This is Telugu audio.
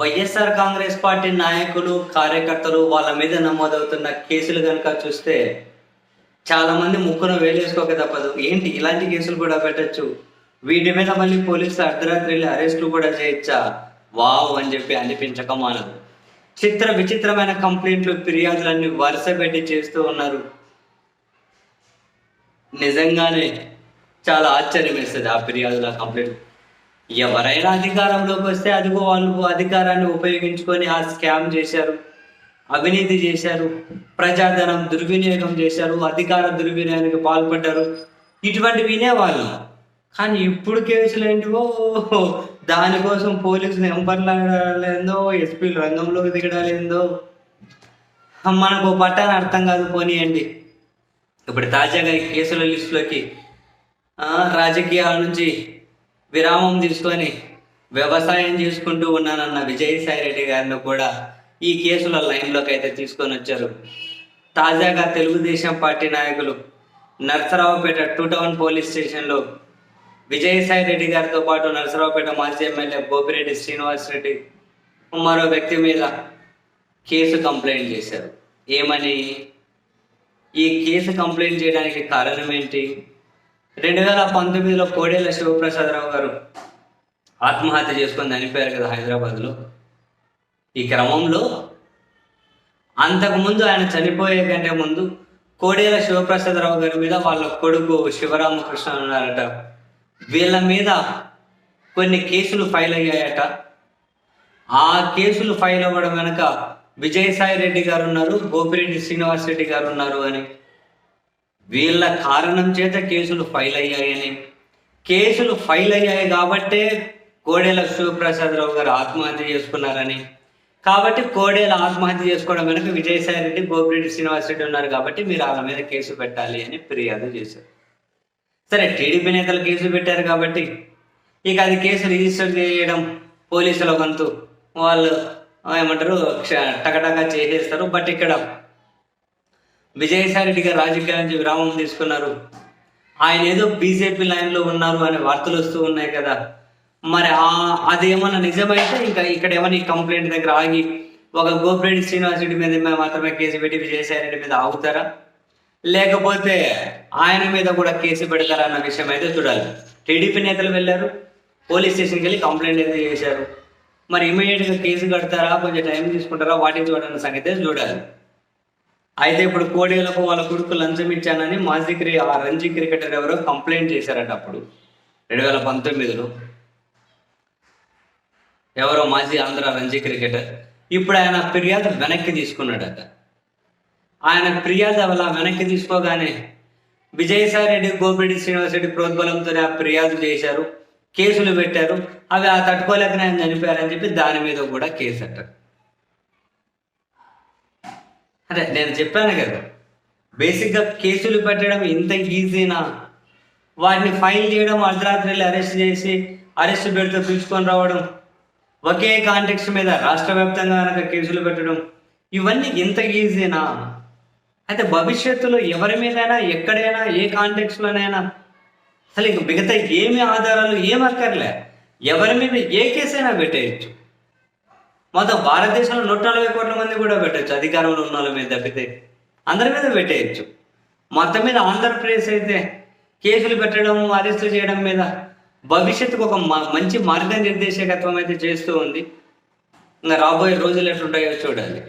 వైఎస్ఆర్ కాంగ్రెస్ పార్టీ నాయకులు కార్యకర్తలు వాళ్ళ మీద నమోదవుతున్న కేసులు కనుక చూస్తే చాలా మంది ముక్కున వేలేసుకోక తప్పదు. ఏంటి? ఇలాంటి కేసులు కూడా పెట్టచ్చు. వీటి మీద మళ్ళీ పోలీసులు అర్ధరాత్రి వెళ్ళి అరెస్టులు కూడా చేయొచ్చా వావ్ అని చెప్పి అనిపించక మానదు. చిత్ర విచిత్రమైన కంప్లైంట్లు ఫిర్యాదులన్నీ వరుస పెట్టి చేస్తూ ఉన్నారు. నిజంగానే చాలా ఆశ్చర్యం వేస్తుంది ఆ ఫిర్యాదుల కంప్లైంట్ ఎవరైనా అధికారంలోకి వస్తే అదిగో వాళ్ళు అధికారాన్ని ఉపయోగించుకొని ఆ స్కామ్ చేశారు అవినీతి చేశారు ప్రజాధనం దుర్వినియోగం చేశారు అధికార దుర్వినియోగానికి పాల్పడ్డారు. ఇటువంటి వినేవాళ్ళు. కానీ ఇప్పుడు కేసులు ఏంటివో దానికోసం పోలీసులు ఎంపర్లాడలేందో ఎస్పీలు రంగంలోకి దిగడాలేందో. మనకు పట్టాన్ని అర్థం కాదు పోనీయండి. ఇప్పుడు తాజాగా ఈ కేసుల లిస్టులోకి రాజకీయాల నుంచి విరామం తీసుకొని వ్యవసాయం చేసుకుంటూ ఉన్నానన్న విజయసాయి రెడ్డి గారిని కూడా ఈ కేసుల లైన్లోకి అయితే తీసుకొని వచ్చారు. తాజాగా తెలుగుదేశం పార్టీ నాయకులు నర్సరావుపేట టూ టౌన్ పోలీస్ స్టేషన్లో విజయసాయి రెడ్డి గారితో పాటు నరసరావుపేట మాజీ ఎమ్మెల్యే గోపిరెడ్డి శ్రీనివాస్ రెడ్డి మరో వ్యక్తి మీద కేసు కంప్లైంట్ చేశారు. ఏమని? ఈ కేసు కంప్లైంట్ చేయడానికి కారణం ఏంటి? రెండు వేల పంతొమ్మిదిలో కోడేళ్ళ శివప్రసాదరావు గారు ఆత్మహత్య చేసుకొని చనిపోయారు కదా హైదరాబాద్లో. ఈ క్రమంలో అంతకుముందు ఆయన చనిపోయే కంటే ముందు కోడేల శివప్రసాదరావు గారి మీద వాళ్ళ కొడుకు శివరామకృష్ణ ఉన్నారట. వీళ్ళ మీద కొన్ని కేసులు ఫైల్ అయ్యాయట. ఆ కేసులు ఫైల్ అవ్వడం వెనక విజయసాయి రెడ్డి గారు ఉన్నారు గోపిరెడ్డి శ్రీనివాస్ రెడ్డి గారు ఉన్నారు అని వీళ్ళ కారణం చేత కేసులు ఫైల్ అయ్యాయని. కేసులు ఫైల్ అయ్యాయి కాబట్టే కోడేల శివప్రసాదరావు గారు ఆత్మహత్య చేసుకున్నారని. కాబట్టి కోడేల ఆత్మహత్య చేసుకోవడం వెనుక విజయసాయి రెడ్డి గోపిరెడ్డి శ్రీనివాస్ రెడ్డి ఉన్నారు కాబట్టి మీరు వాళ్ళ మీద కేసు పెట్టాలి అని ఫిర్యాదు చేశారు. సరే టీడీపీ నేతలు కేసు పెట్టారు కాబట్టి ఇక అది కేసు రిజిస్టర్ చేయడం పోలీసుల వంతు వాళ్ళు ఏమంటారు క్ష- టకటకా చేసేస్తారు. బట్ ఇక్కడ విజయసాయి రెడ్డి గారు రాజకీయాల నుంచి విరామం తీసుకున్నారు. ఆయన ఏదో బీజేపీ లైన్లో ఉన్నారు అనే వార్తలు వస్తూ ఉన్నాయి కదా. మరి ఆ అదేమన్నా నిజమైతే ఇంకా ఇక్కడ ఏమైనా ఈ కంప్లైంట్ దగ్గర ఆగి ఒక గోపిరెడ్డి శ్రీనివాస్ రెడ్డి మీద మాత్రమే కేసు పెట్టి విజయసాయి రెడ్డి మీద ఆగుతారా? లేకపోతే ఆయన మీద కూడా కేసు పెడతారా అన్న విషయం అయితే చూడాలి. టీడీపీ నేతలు వెళ్ళారు పోలీస్ స్టేషన్కి వెళ్ళి కంప్లైంట్ అయితే చేశారు. మరి ఇమీడియట్గా కేసు కడతారా? కొంచెం టైం తీసుకుంటారా? వాటిని చూడన్న సంగతి చూడాలి. అయితే ఇప్పుడు కోడేలకు వాళ్ళ కొడుకు లంచం ఇచ్చానని మాజీ క్రి ఆ రంజీ క్రికెటర్ ఎవరో కంప్లైంట్ చేశారట అప్పుడు. రెండు వేల పంతొమ్మిదిలో. ఎవరో మాజీ ఆంధ్ర రంజీ క్రికెటర్. ఇప్పుడు ఆయన ఫిర్యాదు వెనక్కి తీసుకున్నాడట. ఆయన ఫిర్యాదు అలా వెనక్కి తీసుకోగానే విజయసాయి రెడ్డి గోపిరెడ్డి శ్రీనివాస్ రెడ్డి ప్రోద్బలంతో ఆ ఫిర్యాదు చేశారు. కేసులు పెట్టారు. అవి ఆ తట్టుకోలేకనే ఆయన చనిపోయారని చెప్పి దాని మీద కూడా కేసు అట్టారు అదే నేను చెప్పాను కదా. బేసిక్గా కేసులు పెట్టడం ఇంత ఈజీనా? వాటిని ఫైల్ చేయడం అర్ధరాత్రి అరెస్ట్ చేసి అరెస్ట్ పెడితే పిలుచుకొని రావడం ఒకే కాంటెక్స్ట్ మీద రాష్ట్ర వ్యాప్తంగా కనుక కేసులు పెట్టడం ఇవన్నీ ఇంత ఈజీనా? అయితే భవిష్యత్తులో ఎవరి మీదైనా ఎక్కడైనా ఏ కాంటెక్స్లోనైనా అసలు ఇంక మిగతా ఏమి ఆధారాలు ఏమక్కర్లే అక్కర్లే. ఎవరి మీద ఏ కేసైనా పెట్టేయచ్చు. మొత్తం భారతదేశంలో నూట నలభై కోట్ల మంది కూడా పెట్టచ్చు అధికారంలో ఉన్న వాళ్ళ మీద తప్పితే. అందరి మీద పెట్టేయచ్చు. మొత్తం మీద ఆంధ్రప్రదేశ్ అయితే కేసులు పెట్టడం అరెస్టు చేయడం మీద భవిష్యత్తుకు ఒక మ- మంచి మార్గనిర్దేశకత్వం అయితే చేస్తూ ఉంది. ఇంకా రాబోయే రోజులు ఎట్లుంటాయో చూడాలి.